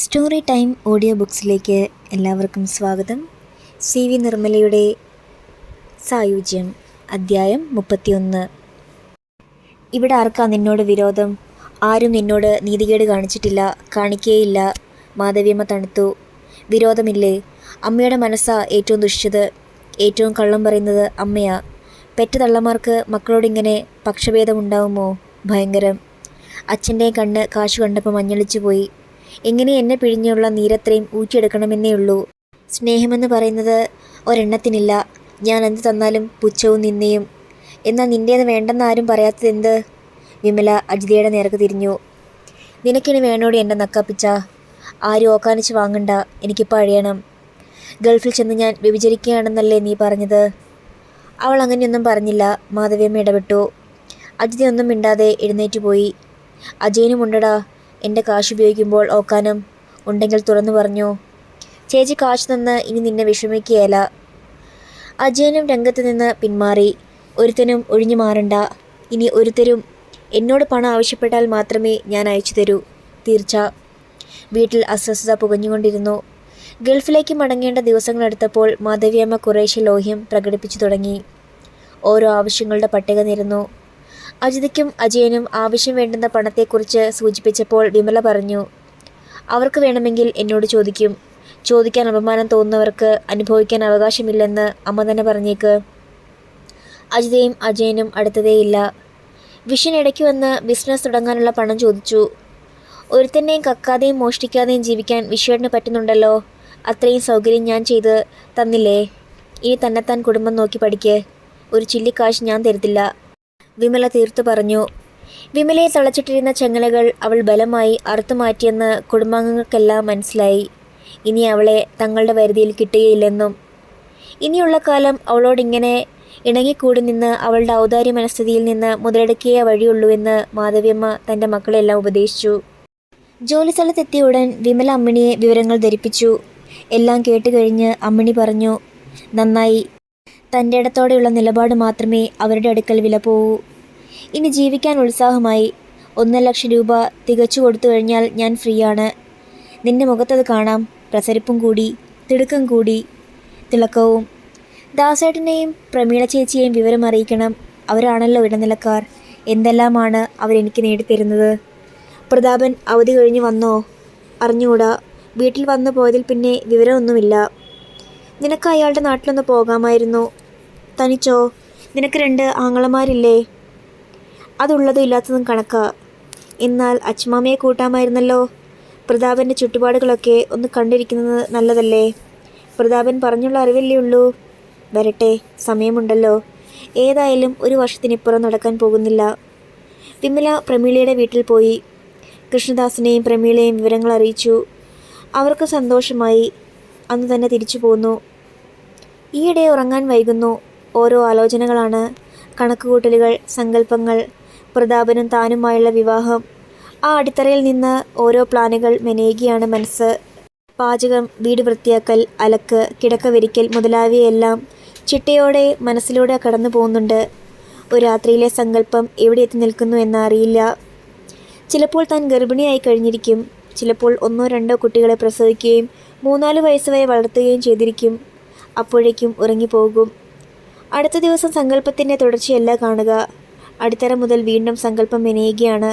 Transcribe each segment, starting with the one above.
Story time audio ബുക്സിലേക്ക് എല്ലാവർക്കും സ്വാഗതം. C V നിർമ്മലയുടെ സായുജ്യം അദ്ധ്യായം മുപ്പത്തിയൊന്ന്. ഇവിടെ ആർക്കാ നിന്നോട് വിരോധം? ആരും നിന്നോട് നീതികേട് കാണിച്ചിട്ടില്ല കാണിക്കേയില്ല. മാധവിയമ്മ തണുത്തു. വിരോധമില്ലേ? അമ്മയുടെ മനസ്സാ ഏറ്റവും ദുഷിച്ചത്. ഏറ്റവും കള്ളം പറയുന്നത് അമ്മയാ. പെറ്റ തള്ളമാർക്ക് മക്കളോടിങ്ങനെ പക്ഷഭേദമുണ്ടാവുമോ? ഭയങ്കരം. അച്ഛന്റെ കണ്ണ് കാശു കണ്ടപ്പോൾ മഞ്ഞളിച്ചു പോയി എങ്ങനെ എന്നെ പിഴിഞ്ഞുള്ള നീരത്രയും ഊറ്റിയെടുക്കണമെന്നേ ഉള്ളൂ സ്നേഹമെന്ന് പറയുന്നത് ഒരെണ്ണത്തിനില്ല. ഞാൻ എന്ത് തന്നാലും പുച്ഛവും നിന്നയും എന്നാൽ നിന്റേത് വേണ്ടെന്ന് ആരും പറയാത്തത് എന്ത്? വിമല അജിതയുടെ നേർക്ക് തിരിഞ്ഞു. നിനക്കിനി വേണോടി എന്റെ നക്കാപ്പിച്ച ആരും ഓക്കാനിച്ച് വാങ്ങണ്ട. എനിക്കിപ്പോൾ അഴിയണം. ഗൾഫിൽ ചെന്ന് ഞാൻ വ്യഭിചരിക്കുകയാണെന്നല്ലേ നീ പറഞ്ഞത്? അവൾ അങ്ങനെയൊന്നും പറഞ്ഞില്ല. മാധവിയമ്മ ഇടപെട്ടു. അജിതയൊന്നും മിണ്ടാതെ എഴുന്നേറ്റ് പോയി. അജയനും ഉണ്ടടാ. എന്റെ കാശ് ഉപയോഗിക്കുമ്പോൾ ഓക്കാനം ഉണ്ടെങ്കിൽ തുറന്നു പറഞ്ഞു. ചേച്ചി കാശ് തന്ന് ഇനി നിന്നെ വിഷമിക്കുകയല്ല. അജയനും രംഗത്ത് നിന്ന് പിന്മാറി. ഒരുത്തനും ഒഴിഞ്ഞു മാറണ്ട. ഇനി ഒരുത്തരും എന്നോട് പണം ആവശ്യപ്പെട്ടാൽ മാത്രമേ ഞാൻ അയച്ചു തരൂ തീർച്ച. വീട്ടിൽ അസ്വസ്ഥത പുകഞ്ഞുകൊണ്ടിരുന്നു. ഗൾഫിലേക്ക് മടങ്ങേണ്ട ദിവസങ്ങളെടുത്തപ്പോൾ മാധവിയമ്മ കുറേശ്ശെ ലോഹ്യം പ്രകടിപ്പിച്ചു തുടങ്ങി. ഓരോ ആവശ്യങ്ങളുടെ പട്ടിക നിരന്നു. അജിതയ്ക്കും അജയനും ആവശ്യം വേണ്ടുന്ന പണത്തെക്കുറിച്ച് സൂചിപ്പിച്ചപ്പോൾ വിമല പറഞ്ഞു അവർക്ക് വേണമെങ്കിൽ എന്നോട് ചോദിക്കും. ചോദിക്കാൻ അപമാനം തോന്നുന്നവർക്ക് അനുഭവിക്കാൻ അവകാശമില്ലെന്ന് അമ്മ തന്നെ പറഞ്ഞേക്ക്. അജിതയും അജയനും അടുത്തതേയില്ല. വിഷൻ ഇടയ്ക്ക് വന്ന് ബിസിനസ് തുടങ്ങാനുള്ള പണം ചോദിച്ചു. ഒരുത്തന്നെയും കക്കാതെയും മോഷ്ടിക്കാതെയും ജീവിക്കാൻ വിഷുവേട്ടന് പറ്റുന്നുണ്ടല്ലോ. അത്രയും സൗകര്യം ഞാൻ ചെയ്ത് തന്നില്ലേ? ഇനി തന്നെത്താൻ കുടുംബം നോക്കി പഠിക്ക്. ഒരു ചില്ലിക്കാശ് ഞാൻ തരത്തില്ല. വിമല തീർത്തു പറഞ്ഞു. വിമലയെ തളച്ചിട്ടിരുന്ന ചെങ്ങലകൾ അവൾ ബലമായി അറുത്തുമാറ്റിയെന്ന് കുടുംബാംഗങ്ങൾക്കെല്ലാം മനസ്സിലായി. ഇനി അവളെ തങ്ങളുടെ വരുതിയിൽ കിട്ടുകയില്ലെന്നും ഇനിയുള്ള കാലം അവളോടിങ്ങനെ ഇണങ്ങിക്കൂടി നിന്ന് അവളുടെ ഔദാര്യ മനസ്ഥിതിയിൽ നിന്ന് മുതലെടുക്കേ വഴിയുള്ളൂവെന്ന് മാധവിയമ്മ തന്റെ മക്കളെല്ലാം ഉപദേശിച്ചു. ജോലി സ്ഥലത്തെത്തിയ ഉടൻ വിമല അമ്മിണിയെ വിവരങ്ങൾ ധരിപ്പിച്ചു. എല്ലാം കേട്ടുകഴിഞ്ഞ് അമ്മിണി പറഞ്ഞു നന്നായി. തന്റെ ഇടത്തോടെയുള്ള നിലപാട് മാത്രമേ അവരുടെ അടുക്കൽ വില പോവൂ. ഇനി ജീവിക്കാൻ ഉത്സാഹമായി. ഒന്നര ലക്ഷം രൂപ തികച്ചു കൊടുത്തു കഴിഞ്ഞാൽ ഞാൻ ഫ്രീയാണ്. നിന്റെ മുഖത്തത് കാണാം. പ്രസരിപ്പും കൂടി തിടുക്കം കൂടി തിളക്കവും. ദാസേട്ടനെയും പ്രമീള ചേച്ചിയെയും വിവരം അറിയിക്കണം. അവരാണല്ലോ ഇടനിലക്കാർ. എന്തെല്ലാമാണ് അവരെനിക്ക് നേടിത്തരുന്നത്? പ്രതാപൻ അവധി കഴിഞ്ഞ് വന്നോ? അറിഞ്ഞുകൂടാ. വീട്ടിൽ വന്നു പോയതിൽ പിന്നെ വിവരമൊന്നുമില്ല. നിനക്ക് അയാളുടെ നാട്ടിലൊന്ന് പോകാമായിരുന്നു. തനിച്ചോ? നിനക്ക് രണ്ട് ആങ്ങളമാരില്ലേ? അതുള്ളതും ഇല്ലാത്തതും കണക്കാ. എന്നാൽ അച്ഛമാമയെ കൂട്ടാമായിരുന്നല്ലോ. പ്രതാപന്റെ ചുറ്റുപാടുകളൊക്കെ ഒന്ന് കണ്ടിരിക്കുന്നത് നല്ലതല്ലേ? പ്രതാപൻ പറഞ്ഞുള്ള അറിവല്ലേ ഉള്ളൂ. വരട്ടെ സമയമുണ്ടല്ലോ. ഏതായാലും ഒരു വർഷത്തിനിപ്പുറം നടക്കാൻ പോകുന്നില്ല. വിമല പ്രമീളയുടെ വീട്ടിൽ പോയി. കൃഷ്ണദാസിനെയും പ്രമീളയെയും വിവരങ്ങൾ അറിയിച്ചു. അവർക്ക് സന്തോഷമായി. അന്ന് തന്നെ തിരിച്ചു പോന്നു. ഈയിടെ ഉറങ്ങാൻ വൈകുന്നു. ഓരോ ആലോചനകളാണ്. കണക്കുകൂട്ടലുകൾ സങ്കല്പങ്ങൾ. പ്രതാപനും താനുമായുള്ള വിവാഹം. ആ അടിത്തറയിൽ നിന്ന് ഓരോ പ്ലാനുകൾ മെനയുകയാണ് മനസ്സ്. പാചകം വീട് വൃത്തിയാക്കൽ അലക്ക് കിടക്ക വിരിക്കൽ മുതലായവയെല്ലാം ചിട്ടയോടെ മനസ്സിലൂടെ കടന്നു പോകുന്നുണ്ട്. ഒരു രാത്രിയിലെ സങ്കല്പം എവിടെ എത്തി നിൽക്കുന്നു എന്നറിയില്ല. ചിലപ്പോൾ താൻ ഗർഭിണിയായി കഴിഞ്ഞിരിക്കും. ചിലപ്പോൾ ഒന്നോ രണ്ടോ കുട്ടികളെ പ്രസവിക്കുകയും മൂന്നാൽ വയസ്സ് വരെ വളർത്തുകയും ചെയ്തിരിക്കും. അപ്പോഴേക്കും ഉറങ്ങിപ്പോകും. അടുത്ത ദിവസം സങ്കല്പത്തിന്റെ തുടർച്ചയല്ല കാണുക. അടിത്തറ മുതൽ വീണ്ടും സങ്കല്പം മെനയുകയാണ്.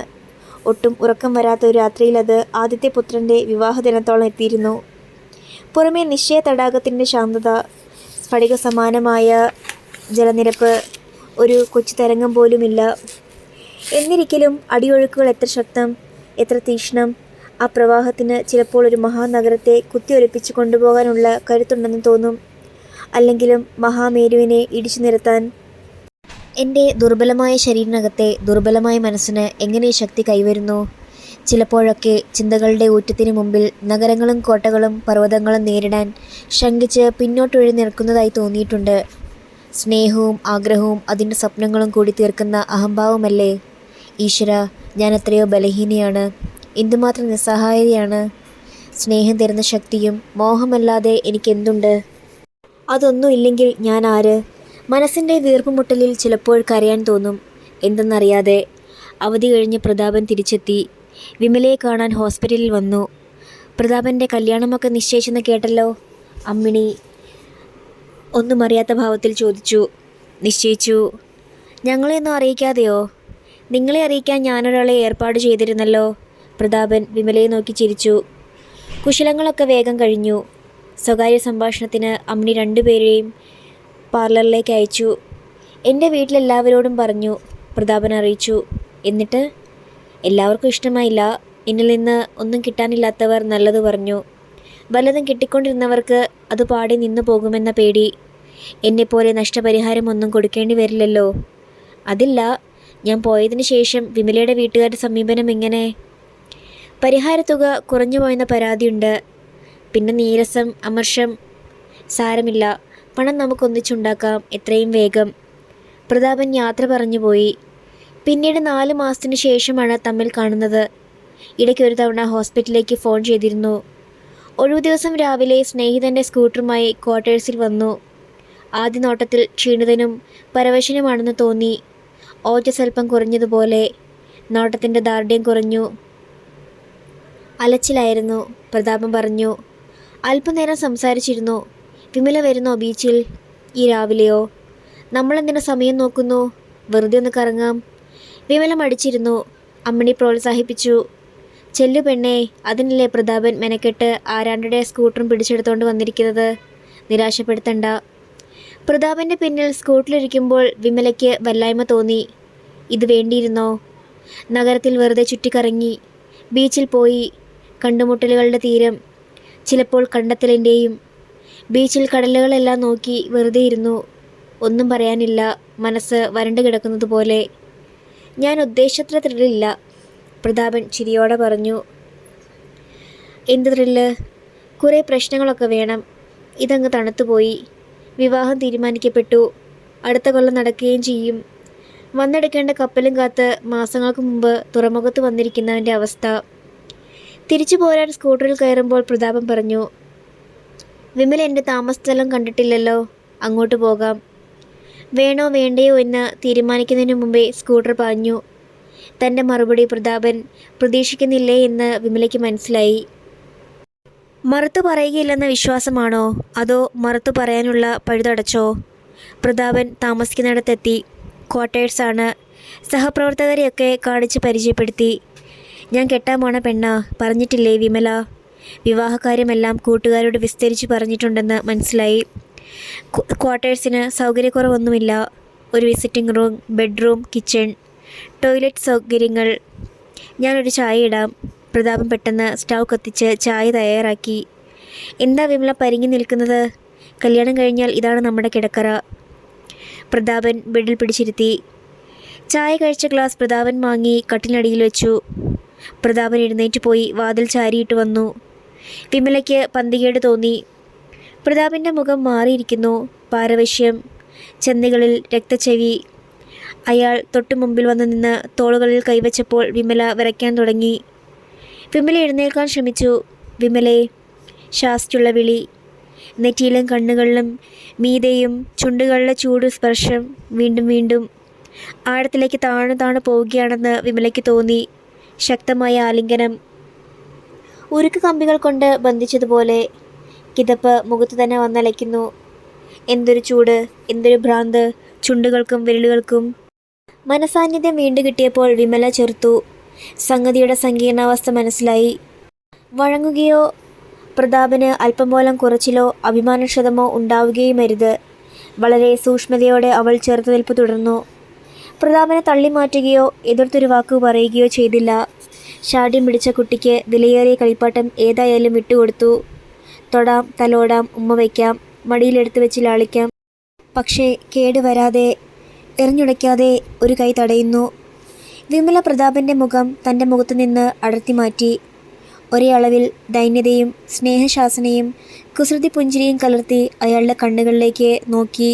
ഒട്ടും ഉറക്കം വരാത്ത ഒരു രാത്രിയിൽ അത് ആദ്യത്തെ പുത്രന്റെ വിവാഹ ദിനത്തോളം എത്തിയിരുന്നു. പുറമേ നിശ്ചയ തടാകത്തിന്റെ ശാന്തത സ്ഫടിക സമാനമായ ജലനിരപ്പ് ഒരു കൊച്ചു തരംഗം പോലുമില്ല. എന്നിരിക്കലും അടിയൊഴുക്കുകൾ എത്ര ശക്തം എത്ര തീക്ഷ്ണം ആ പ്രവാഹത്തിന് ചിലപ്പോൾ ഒരു മഹാനഗരത്തെ കുത്തിയൊലിപ്പിച്ച് കൊണ്ടുപോകാനുള്ള കരുത്തുണ്ടെന്ന് തോന്നും. അല്ലെങ്കിലും മഹാമേരുവിനെ ഇടിച്ചു നിരത്താൻ എന്റെ ദുർബലമായ ശരീരനകത്തെ ദുർബലമായ മനസ്സിന് എങ്ങനെ ശക്തി കൈവരുന്നു? ചിലപ്പോഴൊക്കെ ചിന്തകളുടെ ഊറ്റത്തിന് മുമ്പിൽ നഗരങ്ങളും കോട്ടകളും പർവതങ്ങളും നേരിടാൻ ശങ്കിച്ച് പിന്നോട്ടൊഴി നിൽക്കുന്നതായി തോന്നിയിട്ടുണ്ട്. സ്നേഹവും ആഗ്രഹവും അതിന്റെ സ്വപ്നങ്ങളും കൂടി തീർക്കുന്ന അഹംഭാവമല്ലേ? ഈശ്വര ഞാൻ എത്രയോ ബലഹീനയാണ്. എന്തുമാത്രം നിസ്സഹായതയാണ്? സ്നേഹം തരുന്ന ശക്തിയും മോഹമല്ലാതെ എനിക്കെന്തുണ്ട്? അതൊന്നും ഇല്ലെങ്കിൽ ഞാൻ ആര്? മനസ്സിന്റെ വീർപ്പുമുട്ടലിൽ ചിലപ്പോൾ കരയാൻ തോന്നും. എന്തെന്നറിയാതെ അവധി കഴിഞ്ഞ് പ്രതാപൻ തിരിച്ചെത്തി. വിമലയെ കാണാൻ ഹോസ്പിറ്റലിൽ വന്നു. പ്രതാപന്റെ കല്യാണമൊക്കെ നിശ്ചയിച്ചെന്ന് കേട്ടല്ലോ? അമ്മിണി ഒന്നും അറിയാത്ത ഭാവത്തിൽ ചോദിച്ചു. നിശ്ചയിച്ചു. ഞങ്ങളെയൊന്നും അറിയിക്കാതെയോ? നിങ്ങളെ അറിയിക്കാൻ ഞാനൊരാളെ ഏർപ്പാട് ചെയ്തിരുന്നല്ലോ? പ്രതാപൻ വിമലയെ നോക്കി ചിരിച്ചു. കുശലങ്ങളൊക്കെ വേഗം കഴിഞ്ഞു. സ്വകാര്യ സംഭാഷണത്തിന് അമ്മിണി രണ്ടുപേരെയും പാർലറിലേക്ക് അയച്ചു. എന്റെ വീട്ടിലെല്ലാവരോടും പറഞ്ഞു പ്രതാപൻ അറിയിച്ചു. എന്നിട്ട് എല്ലാവർക്കും ഇഷ്ടമായില്ല. എന്നിൽ നിന്ന് ഒന്നും കിട്ടാനില്ലാത്തവർ നല്ലത് പറഞ്ഞു. വല്ലതും കിട്ടിക്കൊണ്ടിരുന്നവർക്ക് അത് പാടി നിന്നു പോകുമെന്ന പേടി. എന്നെപ്പോലെ നഷ്ടപരിഹാരം ഒന്നും കൊടുക്കേണ്ടി വരില്ലല്ലോ. അതില്ല ഞാൻ പോയതിന് ശേഷം വിമലയുടെ വീട്ടുകാരുടെ സമീപനം എങ്ങനെ? പരിഹാരത്തുക കുറഞ്ഞു പോയെന്ന പരാതിയുണ്ട്. പിന്നെ നീരസം അമർഷം സാരമില്ല. പണം നമുക്കൊന്നിച്ചുണ്ടാക്കാം എത്രയും വേഗം. പ്രതാപൻ യാത്ര പറഞ്ഞു പോയി പിന്നീട് നാല് മാസത്തിന് ശേഷമാണ് തമ്മിൽ കാണുന്നത്. ഇടയ്ക്ക് ഒരു തവണ ഹോസ്പിറ്റലിലേക്ക് ഫോൺ ചെയ്തിരുന്നു. ഒഴിവു ദിവസം രാവിലെ സ്നേഹിതന്റെ സ്കൂട്ടറുമായി ക്വാർട്ടേഴ്സിൽ വന്നു. ആദ്യ നോട്ടത്തിൽ ക്ഷീണിതനും പരവശനുമാണെന്ന് തോന്നി. ഓറ്റ സ്വല്പം കുറഞ്ഞതുപോലെ നോട്ടത്തിന്റെ ദാർഢ്യം കുറഞ്ഞു. അലച്ചിലായിരുന്നു പ്രതാപം പറഞ്ഞു. അല്പനേരം സംസാരിച്ചിരുന്നു. വിമല വരുന്നോ ബീച്ചിൽ? ഈ രാവിലെയോ? നമ്മളെന്തിനാ സമയം നോക്കുന്നു? വെറുതെ ഒന്ന് കറങ്ങാം. വിമല മടിച്ചിരുന്നു അമ്മിണി പ്രോത്സാഹിപ്പിച്ചു. ചെല്ലു പെണ്ണേ അതിനല്ലേ പ്രതാപൻ മെനക്കെട്ട് ആരാണ്ടയുടെ സ്കൂട്ടറും പിടിച്ചെടുത്തോണ്ട് വന്നിരിക്കുന്നത്? നിരാശപ്പെടുത്തണ്ട. പ്രതാപന്റെ പിന്നിൽ സ്കൂട്ടിലിരിക്കുമ്പോൾ വിമലയ്ക്ക് വല്ലായ്മ തോന്നി. ഇത് വേണ്ടിയിരുന്നോ? നഗരത്തിൽ വെറുതെ ചുറ്റിക്കറങ്ങി. ബീച്ചിൽ പോയി കണ്ടുമുട്ടലുകളുടെ തീരം ചിലപ്പോൾ കണ്ടെത്തലിന്റെയും ബീച്ചിൽ കടലുകളെല്ലാം നോക്കി വെറുതെ ഇരുന്നു. ഒന്നും പറയാനില്ല. മനസ്സ് വരണ്ടു കിടക്കുന്നത് പോലെ. ഞാൻ ഉദ്ദേശത്ര ത്രില്ലില്ല. പ്രതാപൻ ചിരിയോടെ പറഞ്ഞു. എന്ത് ത്രില്ല്? കുറേ പ്രശ്നങ്ങളൊക്കെ വേണം. ഇതങ്ങ് തണുത്തുപോയി വിവാഹം തീരുമാനിക്കപ്പെട്ടു. അടുത്ത കൊല്ലം നടക്കുകയും ചെയ്യും. വന്നെടുക്കേണ്ട കപ്പലും കാത്ത് മാസങ്ങൾക്ക് മുമ്പ് തുറമുഖത്ത് വന്നിരിക്കുന്നവന്റെ അവസ്ഥ. തിരിച്ചു പോരാൻ സ്കൂട്ടറിൽ കയറുമ്പോൾ പ്രതാപം പറഞ്ഞു വിമല എന്റെ താമസസ്ഥലം കണ്ടിട്ടില്ലല്ലോ. അങ്ങോട്ട് പോകാം. വേണോ വേണ്ടയോ എന്ന് തീരുമാനിക്കുന്നതിന് മുമ്പേ സ്കൂട്ടർ പാഞ്ഞു. തന്റെ മറുപടി പ്രതാപൻ പ്രതീക്ഷിക്കുന്നില്ലേ എന്ന് വിമലയ്ക്ക് മനസ്സിലായി. മറുത്തു പറയുകയില്ലെന്ന വിശ്വാസമാണോ? അതോ മറുത്തു പറയാനുള്ള പഴുതടച്ചോ? പ്രതാപൻ താമസിക്കുന്നിടത്തെത്തി. ക്വാർട്ടേഴ്സാണ് സഹപ്രവർത്തകരെയൊക്കെ കാണിച്ച് പരിചയപ്പെടുത്തി. ഞാൻ കെട്ടാൻ പോണ പെണ്ണ പറഞ്ഞിട്ടില്ലേ വിമല. വിവാഹകാര്യമെല്ലാം കൂട്ടുകാരോട് വിസ്തരിച്ച് പറഞ്ഞിട്ടുണ്ടെന്ന് മനസ്സിലായി. ക്വ- ക്വാർട്ടേഴ്സിന് സൗകര്യക്കുറവൊന്നുമില്ല. ഒരു visiting room bedroom kitchen toilet സൗകര്യങ്ങൾ. ഞാനൊരു ചായ ഇടാം. പ്രതാപം പെട്ടെന്ന് സ്റ്റൗ കത്തിച്ച് ചായ തയ്യാറാക്കി. എന്താ വിമല പരിങ്ങി നിൽക്കുന്നത്? കല്യാണം കഴിഞ്ഞാൽ ഇതാണ് നമ്മുടെ കിടക്കറ. പ്രതാപൻ ബെഡിൽ പിടിച്ചിരുത്തി. ചായ കഴിച്ച ഗ്ലാസ് പ്രതാപൻ വാങ്ങി കട്ടിലടിയിൽ വെച്ചു. പ്രതാപൻ എഴുന്നേറ്റ് പോയി വാതിൽ ചാരിയിട്ട് വന്നു. വിമലയ്ക്ക് പന്തികേട് തോന്നി. പ്രതാപിന്റെ മുഖം മാറിയിരിക്കുന്നു. പാരവശ്യം. ചെന്നികളിൽ രക്തച്ചെവി. അയാൾ തൊട്ടു മുമ്പിൽ വന്നു നിന്ന് തോളുകളിൽ കൈവച്ചപ്പോൾ വിമല വരയ്ക്കാൻ തുടങ്ങി. വിമല എഴുന്നേൽക്കാൻ ശ്രമിച്ചു. വിമലെ ശാസ്റ്റുള്ള വിളി. നെറ്റിയിലും കണ്ണുകളിലും മീതയും ചുണ്ടുകളിലെ ചൂട് സ്പർശം വീണ്ടും വീണ്ടും ആഴത്തിലേക്ക് താണു താണു പോവുകയാണെന്ന് വിമലയ്ക്ക് തോന്നി. ശക്തമായ ആലിംഗനം. ഉരുക്ക് കമ്പികൾ കൊണ്ട് ബന്ധിച്ചതുപോലെ കിതപ്പ് മുഖത്ത് തന്നെ വന്നലയ്ക്കുന്നു. എന്തൊരു ചൂട് എന്തൊരു ഭ്രാന്ത്. ചുണ്ടുകൾക്കും വിരലുകൾക്കും മനസാന്നിധ്യം വീണ്ടു കിട്ടിയപ്പോൾ വിമല ചെറുത്തു. സംഗതിയുടെ സങ്കീർണാവസ്ഥ മനസ്സിലായി. വഴങ്ങുകയോ പ്രതാപന് അല്പം പോലും കുറച്ചിലോ അഭിമാനക്ഷതമോ ഉണ്ടാവുകയുമരുത്. വളരെ സൂക്ഷ്മതയോടെ അവൾ ചെറുത്തു നിൽപ്പ് തുടർന്നു. പ്രതാപനെ തള്ളിമാറ്റുകയോ എതിർത്തൊരു വാക്ക് പറയുകയോ ചെയ്തില്ല. ഷാഠ്യം പിടിച്ച കുട്ടിക്ക് വിലയേറിയ കളിപ്പാട്ടം ഏതായാലും വിട്ടുകൊടുത്തു. തൊടാം തലോടാം ഉമ്മ വയ്ക്കാം മടിയിലെടുത്ത് വെച്ച് ലാളിക്കാം. പക്ഷേ കേട് വരാതെ എറിഞ്ഞുടയ്ക്കാതെ ഒരു കൈ തടയുന്നു. വിമല പ്രതാപന്റെ മുഖം തന്റെ മുഖത്തു നിന്ന് അടർത്തി മാറ്റി. ഒരേ അളവിൽ ദൈന്യതയും സ്നേഹശാസനയും കുസൃതി പുഞ്ചിരിയും കലർത്തി അയാളുടെ കണ്ണുകളിലേക്ക് നോക്കി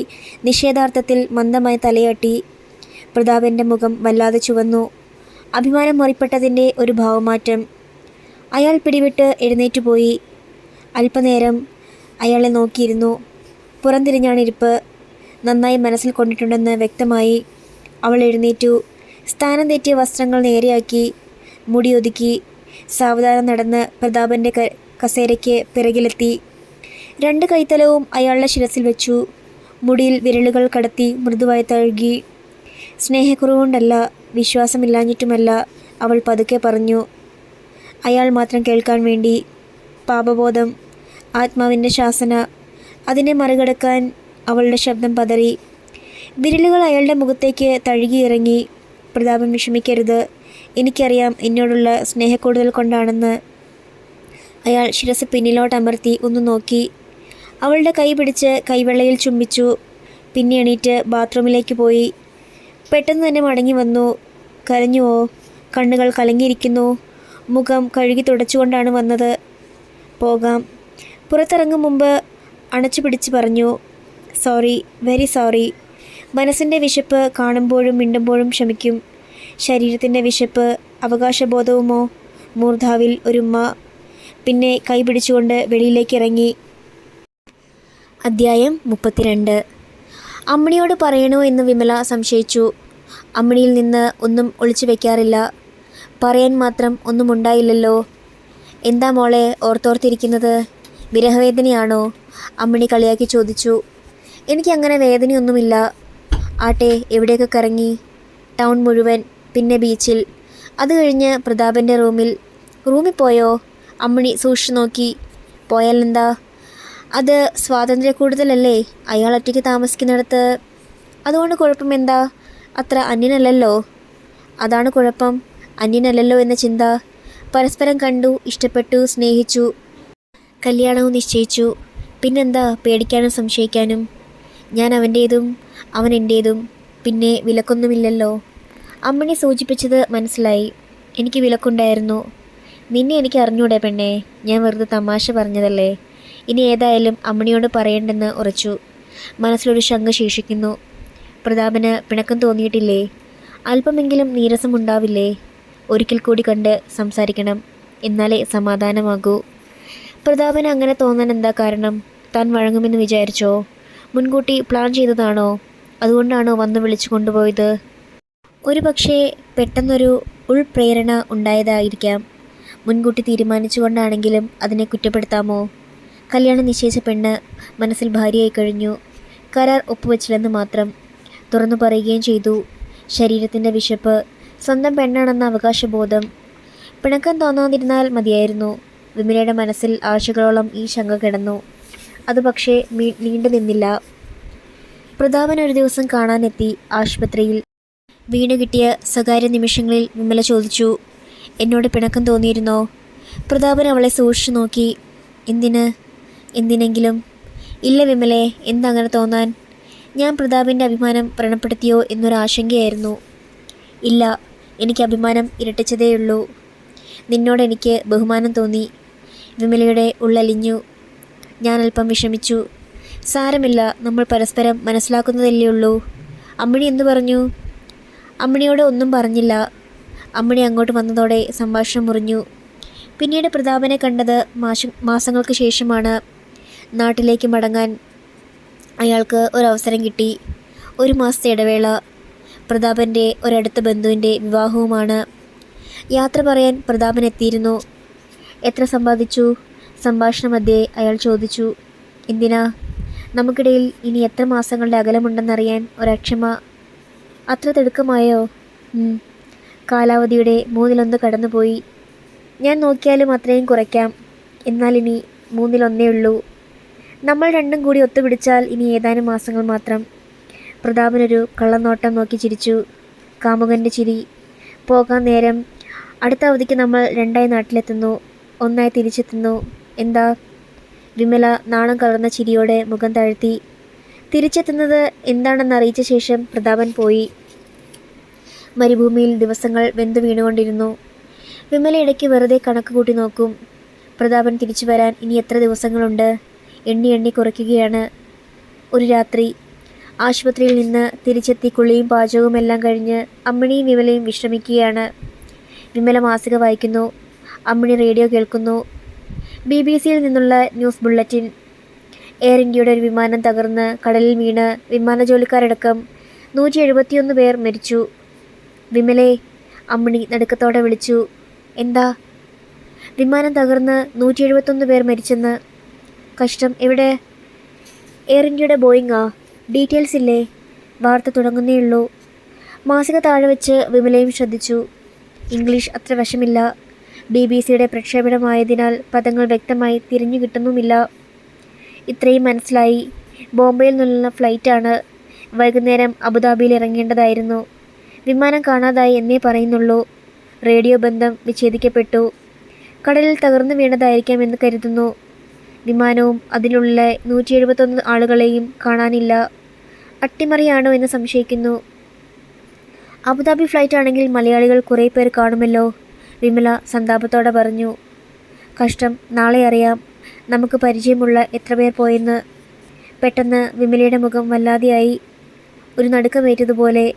നിഷേധാർത്ഥത്തിൽ മന്ദമായി തലയാട്ടി. പ്രതാപന്റെ മുഖം വല്ലാതെ ചുവന്നു. അഭിമാനം മുറിപ്പെട്ടതിന്റെ ഒരു ഭാവമാറ്റം. അയാൾ പിടിവിട്ട് എഴുന്നേറ്റ് പോയി. അല്പനേരം അയാളെ നോക്കിയിരുന്നു. പുറംതിരിഞ്ഞാണിരിപ്പ്. നന്നായി മനസ്സിൽ കൊണ്ടിട്ടുണ്ടെന്ന് വ്യക്തമായി അവൾ എഴുന്നേറ്റു. സ്ഥാനം തെറ്റിയ വസ്ത്രങ്ങൾ നേരെയാക്കി മുടി ഒതുക്കി സാവധാനം നടന്ന് പ്രതാപന്റെ കസേരയ്ക്ക് പിറകിലെത്തി. രണ്ട് കൈത്തലവും അയാളുടെ ശിരസിൽ വെച്ചു. മുടിയിൽ വിരലുകൾ കടത്തി മൃദുവായി തഴുകി. സ്നേഹക്കുറവുകൊണ്ടല്ല വിശ്വാസമില്ലാഞ്ഞിട്ടുമല്ല അവൾ പതുക്കെ പറഞ്ഞു അയാൾ മാത്രം കേൾക്കാൻ വേണ്ടി പാപബോധം ആത്മാവിന്റെ ശാസന അതിനെ മറികടക്കാൻ അവളുടെ ശബ്ദം പതറി വിരലുകൾ അയാളുടെ മുഖത്തേക്ക് തഴുകിയിറങ്ങി പ്രതാപം വിഷമിക്കരുത് എനിക്കറിയാം എന്നോടുള്ള സ്നേഹക്കൂടുതൽ കൊണ്ടാണെന്ന് അയാൾ ശിരസ് പിന്നിലോട്ട് അമർത്തി ഒന്ന് നോക്കി അവളുടെ കൈ പിടിച്ച് കൈവെള്ളയിൽ ചുംബിച്ചു പിന്നെ എണീറ്റ് ബാത്റൂമിലേക്ക് പോയി. പെട്ടെന്ന് തന്നെ മടങ്ങി വന്നു. കരഞ്ഞുവോ കണ്ണുകൾ കലങ്ങിയിരിക്കുന്നു. മുഖം കഴുകി തുടച്ചുകൊണ്ടാണ് വന്നത്. പോകാം. പുറത്തിറങ്ങും മുമ്പ് അണച്ചു പിടിച്ച് പറഞ്ഞു സോറി വെരി സോറി. മനസ്സിന്റെ വിശപ്പ് കാണുമ്പോഴും മിണ്ടുമ്പോഴും ക്ഷമിക്കും. ശരീരത്തിന്റെ വിശപ്പ് അവകാശബോധവുമോ? മൂർധാവിൽ ഒരുമ്മ പിന്നെ കൈ പിടിച്ചുകൊണ്ട് വെളിയിലേക്ക് ഇറങ്ങി. അദ്ധ്യായം മുപ്പത്തിരണ്ട്. അമ്മിണിയോട് പറയണോ എന്ന് വിമല സംശയിച്ചു. അമ്മിണിയിൽ നിന്ന് ഒന്നും ഒളിച്ചു വയ്ക്കാറില്ല പറയാൻ മാത്രം ഒന്നും ഉണ്ടായില്ലല്ലോ. എന്താ മോളെ ഓർത്തോർത്തിരിക്കുന്നത്? വിരഹവേദനയാണോ? അമ്മിണി കളിയാക്കി ചോദിച്ചു. എനിക്കങ്ങനെ വേദനയൊന്നുമില്ല. ആട്ടെ എവിടെയൊക്കെ കറങ്ങി? ടൗൺ മുഴുവൻ പിന്നെ ബീച്ചിൽ. അത് കഴിഞ്ഞ് പ്രതാപന്റെ റൂമിൽ. റൂമിൽ പോയോ? അമ്മിണി സൂക്ഷിച്ചു നോക്കി. പോയാൽ എന്താ അത് സ്വാതന്ത്ര്യ കൂടുതലല്ലേ അയാൾ ഒറ്റയ്ക്ക് താമസിക്കുന്നിടത്ത്. അതുകൊണ്ട് കുഴപ്പം എന്താ? അത്ര അന്യനല്ലല്ലോ. അതാണ് കുഴപ്പം. അന്യനല്ലല്ലോ എന്ന ചിന്ത. പരസ്പരം കണ്ടു ഇഷ്ടപ്പെട്ടു സ്നേഹിച്ചു. കല്യാണവും നിശ്ചയിച്ചു. പിന്നെന്താ പേടിക്കാനും സംശയിക്കാനും? ഞാൻ അവന്റേതും അവൻ എന്റേതും പിന്നെ വിലക്കൊന്നുമില്ലല്ലോ. അമ്മണി സൂചിപ്പിച്ചത് മനസ്സിലായി. എനിക്ക് വിലക്കുണ്ടായിരുന്നു. നിന്നെ എനിക്ക് അറിഞ്ഞൂടെ പെണ്ണേ? ഞാൻ വെറുതെ തമാശ പറഞ്ഞതല്ലേ? ഇനി ഏതായാലും അമ്മണിയോട് പറയണ്ടെന്ന് ഉറച്ചു. മനസ്സിലൊരു ശങ്ക ശേഷിക്കുന്നു. പ്രതാപന് പിണക്കം തോന്നിയിട്ടില്ലേ? അല്പമെങ്കിലും നീരസമുണ്ടാവില്ലേ? ഒരിക്കൽ കൂടി കണ്ട് സംസാരിക്കണം. എന്നാലേ സമാധാനമാകൂ. പ്രതാപന് അങ്ങനെ തോന്നാൻ എന്താ കാരണം? താൻ വഴങ്ങുമെന്ന് വിചാരിച്ചോ? മുൻകൂട്ടി പ്ലാൻ ചെയ്തതാണോ? അതുകൊണ്ടാണോ വന്ന് വിളിച്ചു കൊണ്ടുപോയത്? ഒരു പക്ഷേ പെട്ടെന്നൊരു ഉൾപ്രേരണ ഉണ്ടായതായിരിക്കാം. മുൻകൂട്ടി തീരുമാനിച്ചുകൊണ്ടാണെങ്കിലും അതിനെ കുറ്റപ്പെടുത്താമോ? കല്യാണം നിശ്ചയിച്ച പെണ്ണ് മനസ്സിൽ ഭാര്യയായി കഴിഞ്ഞു. കരാർ ഒപ്പുവെച്ചില്ലെന്ന് മാത്രം തുറന്നു പറയുകയും ചെയ്തു. ശരീരത്തിന്റെ വിശപ്പ് സ്വന്തം പെണ്ണാണെന്ന അവകാശബോധം പിണക്കം തോന്നാതിരുന്നാൽ മതിയായിരുന്നു. വിമലയുടെ മനസ്സിൽ ആഴ്ചകളോളം ഈ ശങ്ക കിടന്നു. അത് പക്ഷേ നീണ്ടു നിന്നില്ല. പ്രതാപൻ ഒരു ദിവസം കാണാനെത്തി ആശുപത്രിയിൽ. വീണ് കിട്ടിയ സ്വകാര്യ നിമിഷങ്ങളിൽ വിമല ചോദിച്ചു എന്നോട് പിണക്കം തോന്നിയിരുന്നോ? പ്രതാപൻ അവളെ സൂക്ഷിച്ചു നോക്കി എന്തിന്? എന്തിനെങ്കിലും? ഇല്ല വിമലെ എന്തങ്ങനെ തോന്നാൻ? ഞാൻ പ്രതാപിന്റെ അഭിമാനം വ്രണപ്പെടുത്തിയോ എന്നൊരാശങ്കയായിരുന്നു ഇല്ല എനിക്ക് അഭിമാനം ഇരട്ടിച്ചതേയുള്ളൂ. നിന്നോട് എനിക്ക് ബഹുമാനം തോന്നി. വിമലയുടെ ഉള്ളലിഞ്ഞു. ഞാൻ അല്പം വിഷമിച്ചു. സാരമില്ല നമ്മൾ പരസ്പരം മനസ്സിലാക്കുന്നതല്ലേ ഉള്ളൂ. അമ്മിണി എന്തു പറഞ്ഞു? അമ്മിണിയോട് ഒന്നും പറഞ്ഞില്ല. അമ്മിണി അങ്ങോട്ട് വന്നതോടെ സംഭാഷണം മുറിഞ്ഞു. പിന്നീട് പ്രതാപനെ കണ്ടത് മാസങ്ങൾക്ക് ശേഷമാണ്. നാട്ടിലേക്ക് മടങ്ങാൻ അയാൾക്ക് ഒരവസരം കിട്ടി. ഒരു മാസത്തെ ഇടവേള. പ്രതാപന്റെ ഒരടുത്ത ബന്ധുവിന്റെ വിവാഹവുമാണ്. യാത്ര പറയാൻ പ്രതാപൻ എത്തിയിരുന്നു. എത്ര സമ്പാദിച്ചു? സംഭാഷണ മധ്യേ അയാൾ ചോദിച്ചു. എന്തിനാ? നമുക്കിടയിൽ ഇനി എത്ര മാസങ്ങളുടെ അകലമുണ്ടെന്നറിയാൻ ഒരക്ഷമ. അത്ര തിടുക്കമായോ. കാലാവധിയുടെ മൂന്നിലൊന്ന് കടന്നുപോയി. ഞാൻ നോക്കിയാലും അത്രയും കുറയ്ക്കാം. എന്നാൽ ഇനി മൂന്നിലൊന്നേ ഉള്ളൂ. നമ്മൾ രണ്ടും കൂടി ഒത്തുപിടിച്ചാൽ ഇനി ഏതാനും മാസങ്ങൾ മാത്രം. പ്രതാപനൊരു കള്ളനോട്ടം നോക്കി ചിരിച്ചു. കാമുകന്റെ ചിരി. പോകാൻ നേരം. അടുത്ത അവധിക്ക് നമ്മൾ രണ്ടായി നാട്ടിലെത്തുന്നു. ഒന്നായി തിരിച്ചെത്തുന്നു. എന്താ? വിമല നാണം കലർന്ന ചിരിയോടെ മുഖം താഴ്ത്തി. തിരിച്ചെത്തുന്നത് എന്താണെന്ന് അറിയിച്ച ശേഷം പ്രതാപൻ പോയി. മരുഭൂമിയിൽ ദിവസങ്ങൾ വെന്തു വീണുകൊണ്ടിരുന്നു. വിമല ഇടയ്ക്ക് വെറുതെ കണക്ക് കൂട്ടി നോക്കും. പ്രതാപൻ തിരിച്ചു വരാൻ ഇനി എത്ര ദിവസങ്ങളുണ്ട്? എണ്ണി എണ്ണി കുറയ്ക്കുകയാണ്. ഒരു രാത്രി ആശുപത്രിയിൽ നിന്ന് തിരിച്ചെത്തി കുളിയും പാചകവും എല്ലാം കഴിഞ്ഞ് അമ്മിണിയും വിമലയും വിശ്രമിക്കുകയാണ്. വിമല മാസിക വായിക്കുന്നു. അമ്മിണി റേഡിയോ കേൾക്കുന്നു. ബി ബി സിയിൽ നിന്നുള്ള ന്യൂസ് ബുള്ളറ്റിൻ. എയർ ഇന്ത്യയുടെ ഒരു വിമാനം തകർന്ന് കടലിൽ വീണ് വിമാന ജോലിക്കാരടക്കം നൂറ്റി എഴുപത്തിയൊന്ന് പേർ മരിച്ചു. വിമലെ അമ്മിണി നടുക്കത്തോടെ വിളിച്ചു എന്താ? വിമാനം തകർന്ന് നൂറ്റി എഴുപത്തൊന്ന് പേർ മരിച്ചെന്ന് കഷ്ടം. എവിടെ? എയർ ഇന്ത്യയുടെ ബോയിങ്ങാ? ഡീറ്റെയിൽസ് ഇല്ലേ? വാർത്ത തുടങ്ങുന്നേ ഉള്ളൂ. മാസിക താഴെ വെച്ച് വിമലയും ശ്രദ്ധിച്ചു. ഇംഗ്ലീഷ് അത്ര വശമില്ല. ബി ബി സിയുടെ പ്രക്ഷേപണമായതിനാൽ പദങ്ങൾ വ്യക്തമായി തിരിഞ്ഞു കിട്ടുന്നുമില്ല. ഇത്രയും മനസ്സിലായി. ബോംബെയിൽ നിന്നുള്ള ഫ്ലൈറ്റാണ് വൈകുന്നേരം അബുദാബിയിൽ ഇറങ്ങേണ്ടതായിരുന്നു. വിമാനം കാണാതായി എന്നേ പറയുന്നുള്ളൂ. റേഡിയോ ബന്ധം വിച്ഛേദിക്കപ്പെട്ടു. കടലിൽ തകർന്നു വീണതായിരിക്കാം എന്ന് കരുതുന്നു. വിമാനവും അതിലുള്ള നൂറ്റി എഴുപത്തൊന്ന് ആളുകളെയും കാണാനില്ല. അട്ടിമറിയാണോ എന്ന് സംശയിക്കുന്നു. അബുദാബി ഫ്ലൈറ്റ് ആണെങ്കിൽ മലയാളികൾ കുറേ പേർ കാണുമല്ലോ വിമല സന്താപത്തോടെ പറഞ്ഞു. കഷ്ടം നാളെ അറിയാം. നമുക്ക് പരിചയമുള്ള എത്ര പേർ പോയെന്ന്. പെട്ടെന്ന് വിമലയുടെ മുഖം വല്ലാതെയായി. ഒരു നടുക്കമേറ്റതുപോലെ.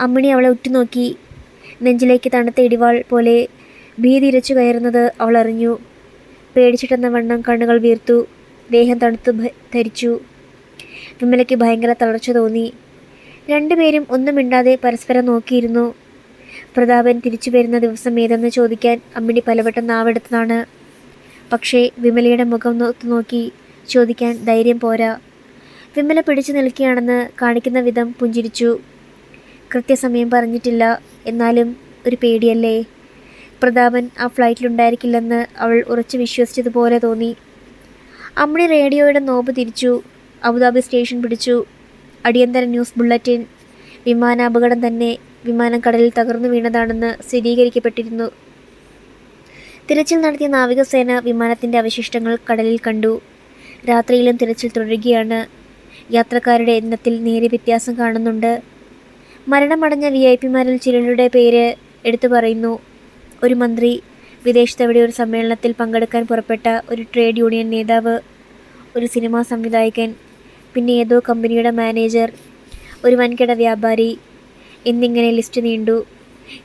അമ്മിണി അവളെ ഉറ്റുനോക്കി. നെഞ്ചിലേക്ക് തണുത്ത ഇടിവാൾ പോലെ ഭീതിരച്ചു കയറുന്നത് അവൾ പേടിച്ചിട്ടെന്ന വണ്ണം കണ്ണുകൾ വീർത്തു. ദേഹം തണുത്തു ധരിച്ചു. വിമലയ്ക്ക് ഭയങ്കര തളർച്ച തോന്നി. രണ്ടുപേരും ഒന്നും മിണ്ടാതെ പരസ്പരം നോക്കിയിരുന്നു. പ്രതാപൻ തിരിച്ചു വരുന്ന ദിവസം ഏതെന്ന് ചോദിക്കാൻ അമ്മിണി പലവട്ടം നാവെടുത്തതാണ്. പക്ഷേ വിമലയുടെ മുഖം നോക്കി ചോദിക്കാൻ ധൈര്യം പോരാ. വിമല പിടിച്ചു നിൽക്കുകയാണെന്ന് കാണിക്കുന്ന വിധം പുഞ്ചിരിച്ചു. കൃത്യസമയം പറഞ്ഞിട്ടില്ല. എന്നാലും ഒരു പേടിയല്ലേ? പ്രതാപൻ ആ ഫ്ലൈറ്റിലുണ്ടായിരിക്കില്ലെന്ന് അവൾ ഉറച്ചു വിശ്വസിച്ചതുപോലെ തോന്നി. അമ്മണി റേഡിയോയുടെ നോബ് തിരിച്ചു. അബുദാബി സ്റ്റേഷൻ പിടിച്ചു. അടിയന്തര ന്യൂസ് ബുള്ളറ്റിൻ. വിമാനാപകടം തന്നെ വിമാനം കടലിൽ തകർന്നു വീണതാണെന്ന് സ്ഥിരീകരിക്കപ്പെട്ടിരുന്നു. തിരച്ചിൽ നടത്തിയ നാവികസേന വിമാനത്തിന്റെ അവശിഷ്ടങ്ങൾ കടലിൽ കണ്ടു. രാത്രിയിലും തിരച്ചിൽ തുടരുകയാണ്. യാത്രക്കാരുടെ എണ്ണത്തിൽ നേരിയ വ്യത്യാസം കാണുന്നുണ്ട്. മരണമടഞ്ഞ വി ഐ പിമാരിൽ ചിലരുടെ പേര് എടുത്തു പറയുന്നു. ഒരു മന്ത്രി വിദേശത്തെവിടെ ഒരു സമ്മേളനത്തിൽ പങ്കെടുക്കാൻ പുറപ്പെട്ട ഒരു ട്രേഡ് യൂണിയൻ നേതാവ് ഒരു സിനിമാ സംവിധായകൻ പിന്നെ ഏതോ കമ്പനിയുടെ മാനേജർ ഒരു വൻകിട വ്യാപാരി എന്നിങ്ങനെ ലിസ്റ്റ് നീണ്ടു.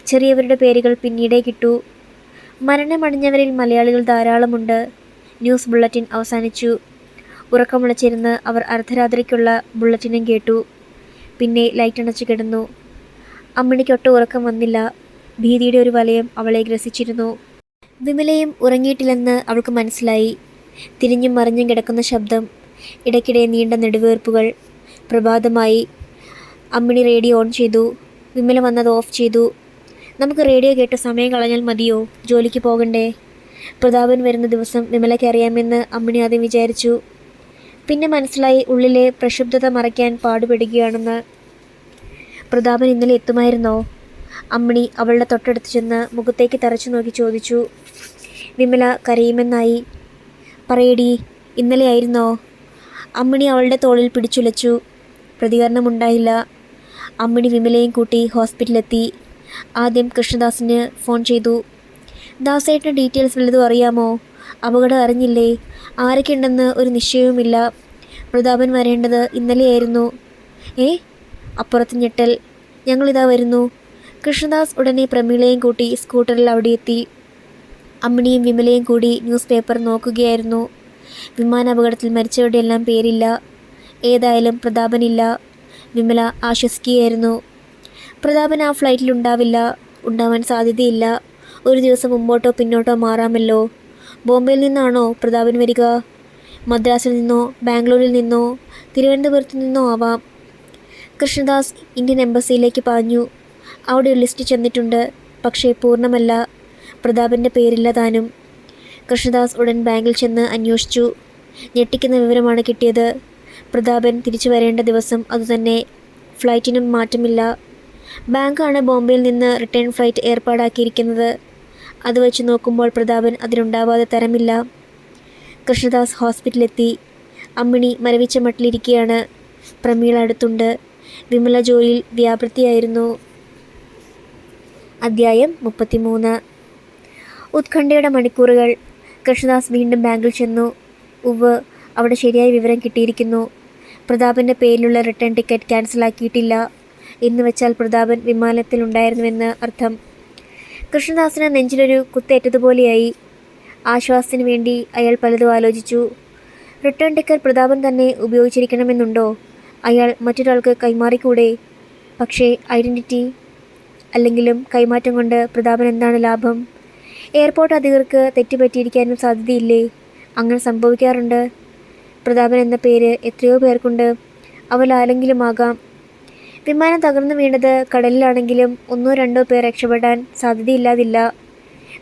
ചെറിയവരുടെ പേരുകൾ പിന്നീടേ കിട്ടൂ. മരണമടഞ്ഞവരിൽ മലയാളികൾ ധാരാളമുണ്ട്. ന്യൂസ് ബുള്ളറ്റിൻ അവസാനിച്ചു. ഉറക്കമുളച്ചിരുന്ന് അവർ അർദ്ധരാത്രിക്കുള്ള ബുള്ളറ്റിനും കേട്ടു. പിന്നെ ലൈറ്റ് അണച്ചു കിടന്നു. അമ്മിണിക്കൊട്ടും ഉറക്കം വന്നില്ല. ഭീതിയുടെ ഒരു വലയം അവളെ ഗ്രസിച്ചിരുന്നു. വിമലയും ഉറങ്ങിയിട്ടില്ലെന്ന് അവൾക്ക് മനസ്സിലായി. തിരിഞ്ഞും മറിഞ്ഞും കിടക്കുന്ന ശബ്ദം ഇടയ്ക്കിടെ നീണ്ട നെടുവേർപ്പുകൾ. പ്രഭാതമായി അമ്മിണി റേഡിയോ ഓൺ ചെയ്തു. വിമല വന്നത് ഓഫ് ചെയ്തു. നമുക്ക് റേഡിയോ കേട്ട് സമയം കളഞ്ഞാൽ മതിയോ? ജോലിക്ക് പോകണ്ടേ? പ്രതാപൻ വരുന്ന ദിവസം വിമലയ്ക്ക് അറിയാമെന്ന് അമ്മിണി ആദ്യം വിചാരിച്ചു. പിന്നെ മനസ്സിലായി ഉള്ളിലെ പ്രക്ഷുബ്ധത മറയ്ക്കാൻ പാടുപെടുകയാണെന്ന്. പ്രതാപൻ ഇന്നലെ എത്തുമായിരുന്നോ? അമ്മിണി അവളുടെ തൊട്ടടുത്ത് ചെന്ന് മുഖത്തേക്ക് തറച്ചു നോക്കി ചോദിച്ചു വിമല കരയുമെന്നായി പറയടി ഇന്നലെ ആയിരുന്നോ അമ്മിണി അവളുടെ തോളിൽ പിടിച്ചുലച്ചു. പ്രതികരണമുണ്ടായില്ല. അമ്മിണി വിമലയും കൂട്ടി ഹോസ്പിറ്റലിലെത്തി. ആദ്യം കൃഷ്ണദാസിന് ഫോൺ ചെയ്തു. ദാസേട്ടന്റെ ഡീറ്റെയിൽസ് വല്ലതും അറിയാമോ? അപകടം അറിഞ്ഞില്ലേ? ആരൊക്കെയുണ്ടെന്ന് ഒരു നിശ്ചയവുമില്ല. പ്രതാപൻ വരേണ്ടത് ഇന്നലെയായിരുന്നു. ഏ? അപ്പുറത്ത് ഞെട്ടൽ. ഞങ്ങളിതാ വരുന്നു. കൃഷ്ണദാസ് ഉടനെ പ്രമീളയും കൂട്ടി സ്കൂട്ടറിൽ അവിടെ എത്തി. അമ്മിണിയും വിമലയും കൂടി ന്യൂസ് പേപ്പർ നോക്കുകയായിരുന്നു. വിമാനാപകടത്തിൽ മരിച്ചവരുടെ എല്ലാം പേരില്ല. ഏതായാലും പ്രതാപനില്ല വിമല ആശ്വസിക്കുകയായിരുന്നു. പ്രതാപൻ ആ ഫ്ലൈറ്റിൽ ഉണ്ടാവില്ല. ഉണ്ടാവാൻ സാധ്യതയില്ല. ഒരു ദിവസം മുമ്പോട്ടോ പിന്നോട്ടോ മാറാമല്ലോ. ബോംബെയിൽ നിന്നാണോ പ്രതാപൻ വരിക? മദ്രാസിൽ നിന്നോ ബാംഗ്ലൂരിൽ നിന്നോ തിരുവനന്തപുരത്ത് നിന്നോ ആവാം. കൃഷ്ണദാസ് ഇന്ത്യൻ എംബസിയിലേക്ക് പാഞ്ഞു. ഒരു ലിസ്റ്റ് ചെന്നിട്ടുണ്ട്. പക്ഷേ പൂർണമല്ല. പ്രതാപന്റെ പേരില്ല താനും. കൃഷ്ണദാസ് ഉടൻ ബാങ്കിൽ ചെന്ന് അന്വേഷിച്ചു. ഞെട്ടിക്കുന്ന വിവരമാണ് കിട്ടിയത്. പ്രതാപൻ തിരിച്ചു വരേണ്ട ദിവസം അതുതന്നെ. ഫ്ലൈറ്റിനും മാറ്റമില്ല. ബാങ്കാണ് ബോംബെയിൽ നിന്ന് റിട്ടേൺ ഫ്ലൈറ്റ് ഏർപ്പാടാക്കിയിരിക്കുന്നത്. അത് വെച്ച് നോക്കുമ്പോൾ പ്രതാപൻ അതിനുണ്ടാവാതെ തരമില്ല. കൃഷ്ണദാസ് ഹോസ്പിറ്റലിലെത്തി. അമ്മിണി മരവിച്ച മട്ടിലിരിക്കുകയാണ് പ്രമീള അടുത്തുണ്ട്. വിമല ജോലിയിൽ വ്യാപൃതിയായിരുന്നു. അദ്ധ്യായം മുപ്പത്തിമൂന്ന്. ഉത്കണ്ഠയുടെ മണിക്കൂറുകൾ. കൃഷ്ണദാസ് വീണ്ടും ബാങ്കിൽ ചെന്നു. ഉവ് അവിടെ ശരിയായ വിവരം കിട്ടിയിരിക്കുന്നു. പ്രതാപന്റെ പേരിലുള്ള റിട്ടേൺ ടിക്കറ്റ് ക്യാൻസലാക്കിയിട്ടില്ല എന്ന് വെച്ചാൽ പ്രതാപൻ വിമാനത്തിലുണ്ടായിരുന്നുവെന്ന് അർത്ഥം. കൃഷ്ണദാസിന് നെഞ്ചിലൊരു കുത്തേറ്റതുപോലെയായി. ആശ്വാസത്തിന് വേണ്ടി അയാൾ പലതും ആലോചിച്ചു. റിട്ടേൺ ടിക്കറ്റ് പ്രതാപൻ തന്നെ ഉപയോഗിച്ചിരിക്കണമെന്നുണ്ടോ? അയാൾ മറ്റൊരാൾക്ക് കൈമാറിക്കൂടെ? പക്ഷേ ഐഡന്റിറ്റി അല്ലെങ്കിലും കൈമാറ്റം കൊണ്ട് പ്രതാപൻ എന്താണ് ലാഭം? എയർപോർട്ട് അധികൃതർക്ക് തെറ്റുപറ്റിയിരിക്കാനും സാധ്യതയില്ലേ? അങ്ങനെ സംഭവിക്കാറുണ്ട്. പ്രതാപൻ എന്ന പേര് എത്രയോ പേർക്കുണ്ട്. അവരിൽ ആരെങ്കിലും ആകാം വിമാനം തകർന്നു വീണത് കടലിലാണെങ്കിലും ഒന്നോ രണ്ടോ പേർ രക്ഷപ്പെടാൻ സാധ്യതയില്ലാതില്ല.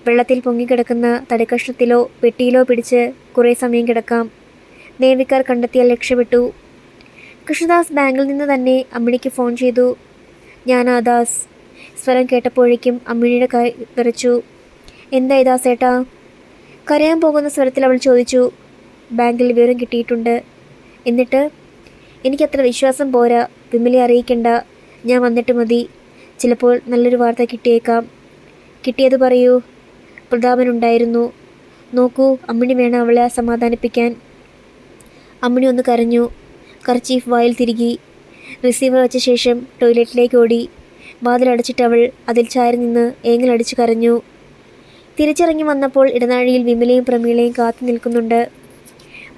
വെള്ളത്തിൽ പൊങ്ങിക്കിടക്കുന്ന തടിക്കഷ്ണത്തിലോ പെട്ടിയിലോ പിടിച്ച് കുറേ സമയം കിടക്കാം. നേവിക്കാർ കണ്ടെത്തിയാൽ രക്ഷപ്പെട്ടു. കൃഷ്ണദാസ് ബാങ്കിൽ നിന്ന് തന്നെ അമ്മിണിക്ക് ഫോൺ ചെയ്തു. ഞാൻ ദാസ്. സ്വരം കേട്ടപ്പോഴേക്കും അമ്മിണിയുടെ കൈ വിറച്ചു. ഇതാ സേട്ടാ? കരയാൻ പോകുന്ന സ്വരത്തിൽ അവൾ ചോദിച്ചു. ബാങ്കിൽ വിവരം കിട്ടിയിട്ടുണ്ട്. എന്നിട്ട്? എനിക്കത്ര വിശ്വാസം പോരാ. വിമലെ അറിയിക്കണ്ട. ഞാൻ വന്നിട്ട് മതി. ചിലപ്പോൾ നല്ലൊരു വാർത്ത കിട്ടിയേക്കാം. കിട്ടിയത് പറയൂ. പ്രതാപനുണ്ടായിരുന്നു നോക്കൂ അമ്മിണി വേണം അവളെ സമാധാനിപ്പിക്കാൻ. അമ്മിണി ഒന്ന് കരഞ്ഞു. കർച്ചീഫ് വായിൽ തിരികി. റിസീവർ വെച്ച ശേഷം ടോയ്ലറ്റിലേക്ക് ഓടി. വാതിലടച്ചിട്ട് അവൾ അതിൽ ചാരി നിന്ന് ഏങ്ങലടിച്ചു കരഞ്ഞു. തിരിച്ചിറങ്ങി വന്നപ്പോൾ ഇടനാഴിയിൽ വിമലയും പ്രമീളയും കാത്തു നിൽക്കുന്നുണ്ട്.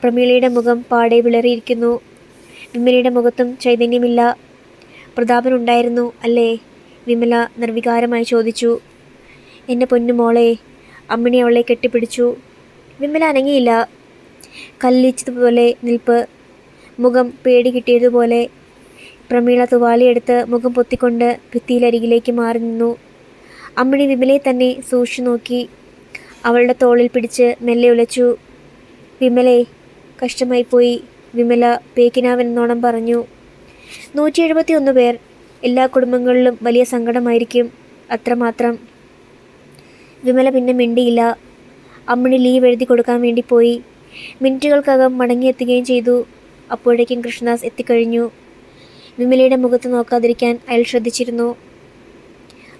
പ്രമീളയുടെ മുഖം പാടെ വിളറിയിരിക്കുന്നു. വിമലയുടെ മുഖത്തും ചൈതന്യമില്ല. പ്രതാപനുണ്ടായിരുന്നു അല്ലേ? വിമല നിർവികാരമായി ചോദിച്ചു. എന്റെ പൊന്നു മോളെ അമ്മിണി അവളെ കെട്ടിപ്പിടിച്ചു. വിമല അനങ്ങിയില്ല. കല്ലിച്ചതുപോലെ നിൽപ്പ്. മുഖം പേടി കിട്ടിയതുപോലെ പ്രമീള തുവാലിയെടുത്ത് മുഖം പൊത്തിക്കൊണ്ട് ഭിത്തിയിലരികിലേക്ക് മാറി നിന്നു. അമ്മിണി വിമലയെ തന്നെ സൂക്ഷിച്ചു നോക്കി. അവളുടെ തോളിൽ പിടിച്ച് മെല്ലെ ഉലച്ചു. വിമലെ കഷ്ടമായി പോയി വിമല പേക്കിനാവെന്നോണം പറഞ്ഞു. നൂറ്റി എഴുപത്തി ഒന്ന് പേർ. എല്ലാ കുടുംബങ്ങളിലും വലിയ സങ്കടമായിരിക്കും. അത്രമാത്രം. വിമല പിന്നെ മിണ്ടിയില്ല. അമ്മിണി ലീവ് എഴുതി കൊടുക്കാൻ വേണ്ടി പോയി. മിനിറ്റുകൾക്കകം മടങ്ങിയെത്തുകയും ചെയ്തു. അപ്പോഴേക്കും കൃഷ്ണദാസ് എത്തിക്കഴിഞ്ഞു. വിമലയുടെ മുഖത്ത് നോക്കാതിരിക്കാൻ അയാൾ ശ്രദ്ധിച്ചിരുന്നു.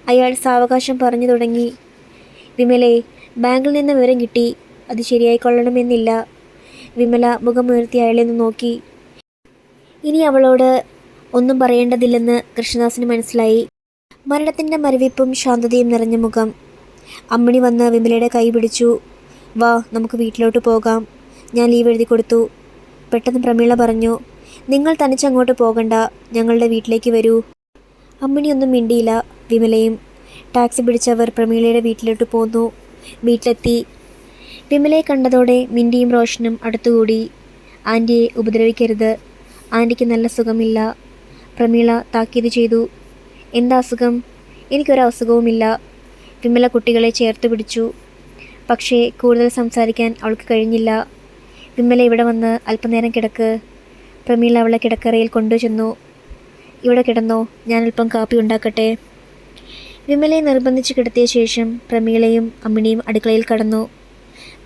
അയാൾ സാവകാശം പറഞ്ഞു തുടങ്ങി. വിമലെ ബാങ്കിൽ നിന്ന് വിവരം കിട്ടി. അത് ശരിയായിക്കൊള്ളണമെന്നില്ല. വിമല മുഖമുയർത്തി അയാളെ ഒന്ന് നോക്കി. ഇനി അവളോട് ഒന്നും പറയേണ്ടതില്ലെന്ന് കൃഷ്ണദാസിന് മനസ്സിലായി. മരണത്തിന്റെ മരവിപ്പും ശാന്തതയും നിറഞ്ഞ മുഖം. അമ്മിണി വന്ന് വിമലയുടെ കൈ പിടിച്ചു. വാ നമുക്ക് വീട്ടിലോട്ട് പോകാം. ഞാൻ ലീവ് എഴുതി കൊടുത്തു. പെട്ടെന്ന് പ്രമീള പറഞ്ഞു. നിങ്ങൾ തനിച്ചങ്ങോട്ട് പോകണ്ട. ഞങ്ങളുടെ വീട്ടിലേക്ക് വരൂ. അമ്മിണിയൊന്നും മിണ്ടിയില്ല. വിമലയും ടാക്സി പിടിച്ചവർ പ്രമീളയുടെ വീട്ടിലോട്ട് പോന്നു. വീട്ടിലെത്തി. വിമലയെ കണ്ടതോടെ മിണ്ടിയും റോഷനും അടുത്തുകൂടി. ആന്റിയെ ഉപദ്രവിക്കരുത്. ആന്റിക്ക് നല്ല സുഖമില്ല. പ്രമീള താക്കീത് ചെയ്തു. എന്താ അസുഖം? എനിക്കൊരു അസുഖവുമില്ല. വിമല കുട്ടികളെ ചേർത്ത് പിടിച്ചു. പക്ഷേ കൂടുതൽ സംസാരിക്കാൻ അവൾക്ക് കഴിഞ്ഞില്ല. വിമല ഇവിടെ വന്ന് അല്പനേരം കിടക്ക്. പ്രമീള അവളെ കിടക്കറയിൽ കൊണ്ടുചെന്നു. ഇവിടെ കിടന്നോ ഞാൻ അല്പം കാപ്പി ഉണ്ടാക്കട്ടെ. വിമലയെ നിർബന്ധിച്ച് കിടത്തിയ ശേഷം പ്രമീളയും അമ്മിണിയും അടുക്കളയിൽ കടന്നു.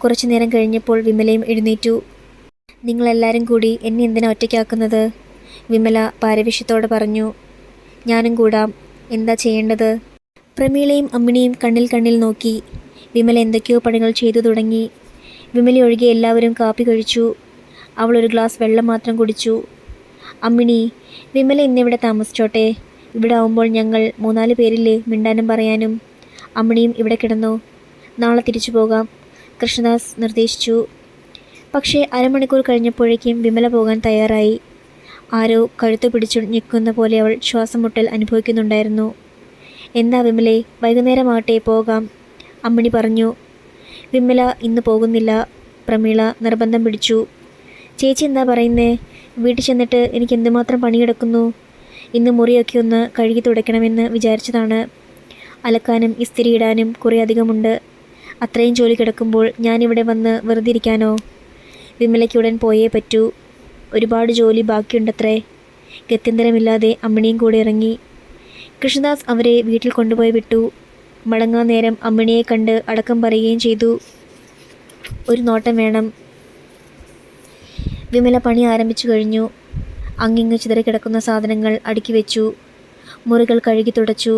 കുറച്ചു നേരം കഴിഞ്ഞപ്പോൾ വിമലയും എഴുന്നേറ്റു. നിങ്ങളെല്ലാവരും കൂടി എന്നെ എന്തിനാ ഒറ്റയ്ക്കാക്കുന്നത്? വിമല പാരവിഷ്യത്തോടെ പറഞ്ഞു. ഞാനും കൂടാം. എന്താ ചെയ്യേണ്ടത്? പ്രമീളയും അമ്മിണിയും കണ്ണിൽ കണ്ണിൽ നോക്കി. വിമല എന്തൊക്കെയോ പണികൾ ചെയ്തു തുടങ്ങി. വിമല ഒഴികെ എല്ലാവരും കാപ്പി കഴിച്ചു. അവൾ ഒരു ഗ്ലാസ് വെള്ളം മാത്രം കുടിച്ചു. അമ്മിണി വിമല ഇന്നിവിടെ താമസിച്ചോട്ടെ. ഇവിടെ ആവുമ്പോൾ ഞങ്ങൾ മൂന്നാൽ പേരില്ലേ മിണ്ടാനും പറയാനും. അമ്മിണിയും ഇവിടെ കിടന്നു. നാളെ തിരിച്ചു പോകാം. കൃഷ്ണദാസ് നിർദ്ദേശിച്ചു. പക്ഷേ അരമണിക്കൂർ കഴിഞ്ഞപ്പോഴേക്കും വിമല പോകാൻ തയ്യാറായി. ആരോ കഴുത്ത് പിടിച്ചു ഞെക്കുന്ന പോലെ അവൾ ശ്വാസം മുട്ടൽ അനുഭവിക്കുന്നുണ്ടായിരുന്നു. എന്താ വിമലെ വൈകുന്നേരമാകട്ടെ പോകാം അമ്മിണി പറഞ്ഞു. വിമല ഇന്ന് പോകുന്നില്ല പ്രമീള നിർബന്ധം പിടിച്ചു. ചേച്ചി എന്താ പറയുന്നേ? വീട്ടിൽ ചെന്നിട്ട് എനിക്ക് എന്തുമാത്രം പണിയെടുക്കുന്നു? ഇന്ന് മുറിയൊക്കെ ഒന്ന് കഴുകി തുടയ്ക്കണമെന്ന് വിചാരിച്ചതാണ്. അലക്കാനും ഇസ്തിരി ഇടാനും കുറേ അധികമുണ്ട്. അത്രയും ജോലി കിടക്കുമ്പോൾ ഞാനിവിടെ വന്ന് വെറുതെ ഇരിക്കാനോ? വിമലയ്ക്ക് ഉടൻ പോയേ പറ്റൂ. ഒരുപാട് ജോലി ബാക്കിയുണ്ടത്രേ. ഗത്യന്തരമില്ലാതെ അമ്മിണിയും കൂടെ ഇറങ്ങി. കൃഷ്ണദാസ് അവരെ വീട്ടിൽ കൊണ്ടുപോയി വിട്ടു. മടങ്ങാൻ നേരം അമ്മിണിയെ കണ്ട് അടക്കം പറയുകയും ചെയ്തു. ഒരു നോട്ടം വേണം. വിമല പണി ആരംഭിച്ചു കഴിഞ്ഞു. അങ്ങിങ്ങ് ചിതറി കിടക്കുന്ന സാധനങ്ങൾ അടുക്കി വെച്ചു. മുറികൾ കഴുകി തുടച്ചു.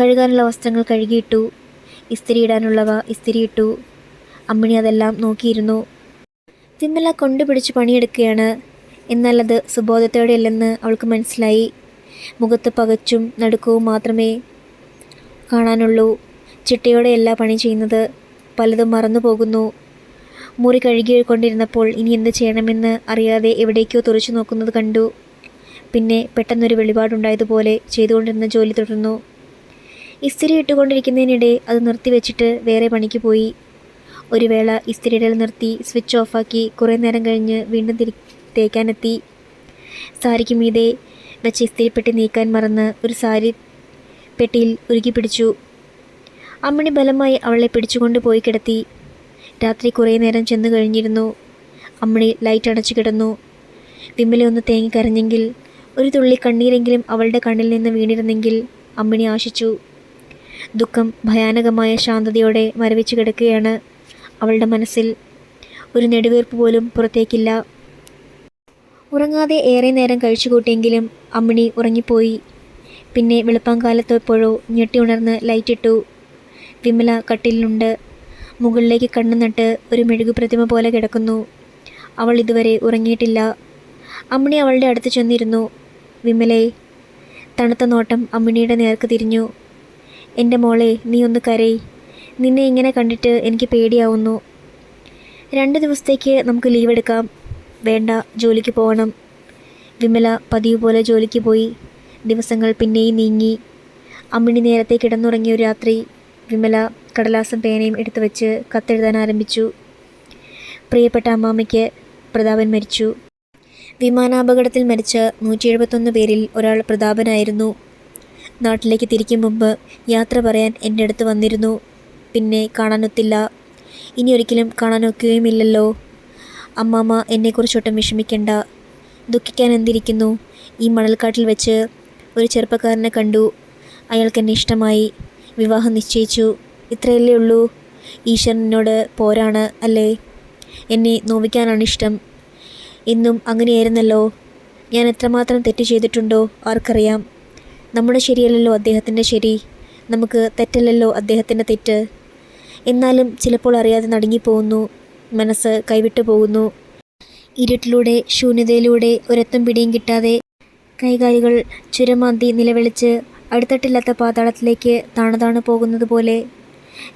കഴുകാനുള്ള വസ്ത്രങ്ങൾ കഴുകിയിട്ടു. ഇസ്തിരി ഇടാനുള്ളവ ഇസ്തിരിയിട്ടു. അമ്മിണി അതെല്ലാം നോക്കിയിരുന്നു. വിമല കൊണ്ടുപിടിച്ച് പണിയെടുക്കുകയാണ് എന്നാൽ അത് സുബോധത്തോടെയല്ലെന്ന് അവൾക്ക് മനസ്സിലായി. മുഖത്ത് പകച്ചും നടുക്കവും മാത്രമേ കാണാനുള്ളൂ. ചിട്ടയോടെയല്ല പണി ചെയ്യുന്നത്. പലതും മറന്നു പോകുന്നു മുറി കഴുകിക്കൊണ്ടിരുന്നപ്പോൾ ഇനി എന്ത് ചെയ്യണമെന്ന് അറിയാതെ എവിടേക്കോ തുറച്ചു നോക്കുന്നത് കണ്ടു. പിന്നെ പെട്ടെന്നൊരു വെളിപാടുണ്ടായതുപോലെ ചെയ്തുകൊണ്ടിരുന്ന ജോലി തുടർന്നു. ഇസ്തിരി ഇട്ടുകൊണ്ടിരിക്കുന്നതിനിടെ അത് നിർത്തിവെച്ചിട്ട് വേറെ പണിക്ക് പോയി. ഒരു വേള ഇസ്തിരിയിടൽ നിർത്തി സ്വിച്ച് ഓഫാക്കി കുറേ നേരം കഴിഞ്ഞ് വീണ്ടും തിരി തേക്കാനെത്തി. സാരിക്ക് മീതെ വെച്ച് ഇസ്തിരിപ്പെട്ടി നീക്കാൻ മറന്ന് ഒരു സാരി പെട്ടിയിൽ ഉരുക്കി പിടിച്ചു. അമ്മണി ബലമായി അവളെ പിടിച്ചുകൊണ്ട് പോയി കിടത്തി. രാത്രി കുറേ നേരം ചെന്നു കഴിഞ്ഞിരുന്നു. അമ്മണി ലൈറ്റ് അടച്ചു കിടന്നു. വിമല ഒന്ന് തേങ്ങി കരഞ്ഞെങ്കിൽ ഒരു തുള്ളി കണ്ണീരെങ്കിലും അവളുടെ കണ്ണിൽ നിന്ന് വീണിരുന്നെങ്കിൽ അമ്മിണി ആശിച്ചു. ദുഃഖം ഭയാനകമായ ശാന്തതയോടെ മരവിച്ചു കിടക്കുകയാണ് അവളുടെ മനസ്സിൽ. ഒരു നെടുവീർപ്പ് പോലും പുറത്തേക്കില്ല. ഉറങ്ങാതെ ഏറെ നേരം കഴിച്ചുകൂട്ടിയെങ്കിലും അമ്മിണി ഉറങ്ങിപ്പോയി. പിന്നെ വെളുപ്പാങ്കാലത്തെപ്പോഴോ ഞെട്ടി ഉണർന്ന് ലൈറ്റിട്ടു. വിമല കട്ടിലുണ്ട് മുകളിലേക്ക് കണ്ണു നട്ട് ഒരു മെഴുകു പ്രതിമ പോലെ കിടക്കുന്നു. അവൾ ഇതുവരെ ഉറങ്ങിയിട്ടില്ല. അമ്മിണി അവളുടെ അടുത്ത് ചെന്നിരുന്നു. വിമലെ തണുത്ത നോട്ടം അമ്മിണിയുടെ നേർക്ക് തിരിഞ്ഞു. എന്റെ മോളെ നീ ഒന്ന് കരയി. നിന്നെ ഇങ്ങനെ കണ്ടിട്ട് എനിക്ക് പേടിയാവുന്നു. രണ്ട് ദിവസത്തേക്ക് നമുക്ക് ലീവ് എടുക്കാം. വേണ്ട ജോലിക്ക് പോകണം. വിമല പതിവ് പോലെ ജോലിക്ക് പോയി. ദിവസങ്ങൾ പിന്നെയും നീങ്ങി. അമ്മിണി നേരത്തെ കിടന്നുറങ്ങിയ ഒരു രാത്രി വിമല കടലാസും പേനയും എടുത്തു വെച്ച് കത്തെഴുതാൻ ആരംഭിച്ചു. പ്രിയപ്പെട്ട അമ്മാമ്മയ്ക്ക് പ്രതാപൻ മരിച്ചു. വിമാനാപകടത്തിൽ മരിച്ച നൂറ്റി എഴുപത്തൊന്ന് പേരിൽ ഒരാൾ പ്രതാപനായിരുന്നു. നാട്ടിലേക്ക് തിരിക്കും മുമ്പ് യാത്ര പറയാൻ എന്റെ അടുത്ത് വന്നിരുന്നു. പിന്നെ കാണാനൊത്തില്ല. ഇനി ഒരിക്കലും കാണാനൊക്കുകയുമില്ലല്ലോ അമ്മാമ്മ എന്നെക്കുറിച്ചൊട്ടും വിഷമിക്കേണ്ട. ദുഃഖിക്കാൻ എന്തിരിക്കുന്നു? ഈ മണൽക്കാട്ടിൽ വെച്ച് ഒരു ചെറുപ്പക്കാരനെ കണ്ടു. അയാൾക്ക് എന്നെ ഇഷ്ടമായി. വിവാഹം നിശ്ചയിച്ചു. ഇത്രയല്ലേ ഉള്ളൂ? ഈശ്വരനോട് പോരാണ് അല്ലേ? എന്നെ നോവിക്കാനാണ് ഇഷ്ടം. ഇന്നും അങ്ങനെയായിരുന്നല്ലോ. ഞാൻ എത്രമാത്രം തെറ്റ് ചെയ്തിട്ടുണ്ടോ ആർക്കറിയാം. നമ്മുടെ ശരിയല്ലല്ലോ അദ്ദേഹത്തിന്റെ ശരി. നമുക്ക് തെറ്റല്ലല്ലോ അദ്ദേഹത്തിന്റെ തെറ്റ്. എന്നാലും ചിലപ്പോൾ അറിയാതെ നടുങ്ങിപ്പോകുന്നു. മനസ്സ് കൈവിട്ടു പോകുന്നു. ഇരുട്ടിലൂടെ ശൂന്യതയിലൂടെ ഒരെത്തും പിടിയും കിട്ടാതെ കൈകാലികൾ ചുരമാന്തി നിലവിളിച്ച് അടുത്തട്ടില്ലാത്ത പാതാളത്തിലേക്ക് താണു താണു പോകുന്നത് പോലെ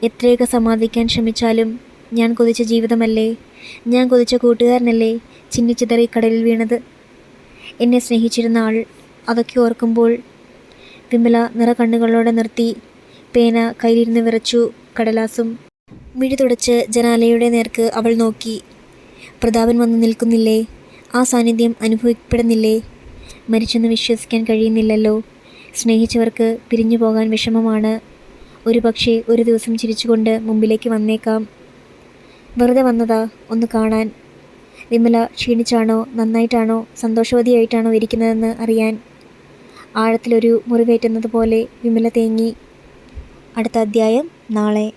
എത്രയൊക്കെ സമാധിക്കാൻ ശ്രമിച്ചാലും ഞാൻ കൊതിച്ച ജീവിതമല്ലേ? ഞാൻ കൊതിച്ച കൂട്ടുകാരനല്ലേ ചിന്നിച്ചിതറി കടലിൽ വീണത്? എന്നെ സ്നേഹിച്ചിരുന്ന ആൾ അതൊക്കെ ഓർക്കുമ്പോൾ വിമല നിറ കണ്ണുകളോടെ നിർത്തി പേന കയ്യിലിരുന്ന് വിറച്ചു കടലാസും. മിഴി തുടച്ച് ജനാലയുടെ നേർക്ക് അവൾ നോക്കി. പ്രതാപൻ വന്ന് നിൽക്കുന്നില്ലേ? ആ സാന്നിധ്യം അനുഭവപ്പെടുന്നില്ലേ? മരിച്ചെന്ന് വിശ്വസിക്കാൻ കഴിയുന്നില്ലല്ലോ. സ്നേഹിച്ചവർക്ക് പിരിഞ്ഞു പോകാൻ വിഷമമാണ് ഒരു പക്ഷേ ഒരു ദിവസം ചിരിച്ചുകൊണ്ട് മുമ്പിലേക്ക് വന്നേക്കാം. വെറുതെ വന്നതാ ഒന്ന് കാണാൻ. വിമല ക്ഷീണിച്ചാണോ നന്നായിട്ടാണോ സന്തോഷവതിയായിട്ടാണോ ഇരിക്കുന്നതെന്ന് അറിയാൻ. ആഴത്തിലൊരു മുറിവേറ്റുന്നത് പോലെ വിമല തേങ്ങി. അടുത്ത അധ്യായം നാളെ.